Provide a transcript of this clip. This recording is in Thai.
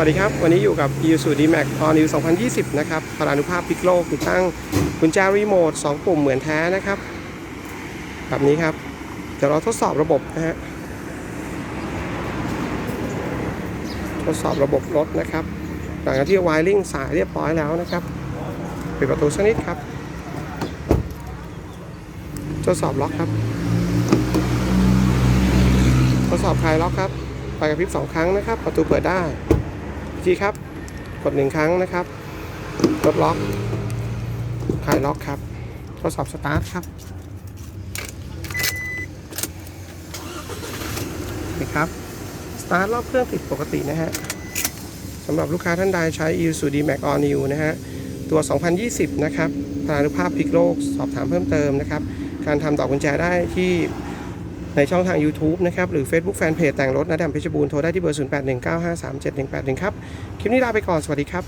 วัสดีครับ วันนี้อยู่กับ i s u d m a x All New 2020 นะครับพลานุภาพพิกโลติดตั้งกุญแจรีโมท 2 ปุ่มเหมือนแท้นะครับ แบบนี้ครับ เดี๋ยวเราทดสอบระบบนะฮะ ทดสอบระบบรถนะครับ หลังจากที่วายริงสายเรียบร้อยแล้วนะครับ ปิดประตูสักนิดครับ ทดสอบล็อกครับ ทดสอบคลายล็อกครับไฟกระพริบสองครั้งนะครับ ประตูเปิดได้ ทีครับ กดหนึ่งครั้งนะครับลดล็อกคลายล็อกครับ ทดสอบสตาร์ทครับนี่ครับสตาร์ทรอบเครื่องติดปกตินะฮะสำหรับลูกค้าท่านใดใช้ i s u d Max All New นะฮะ ตัว 2020 นะครับพลานุภาพพลิกโลก สอบถามเพิ่มเติมนะครับ การทำดอกกุญแจได้ที่ ในช่องทาง YouTube นะครับ หรือ Facebook Fanpage แต่งรถนะดัมเพชรบูรณ์โทรได้ที่เบอร์ 0819537181 ครับ คลิปนี้ลาไปก่อน สวัสดีครับ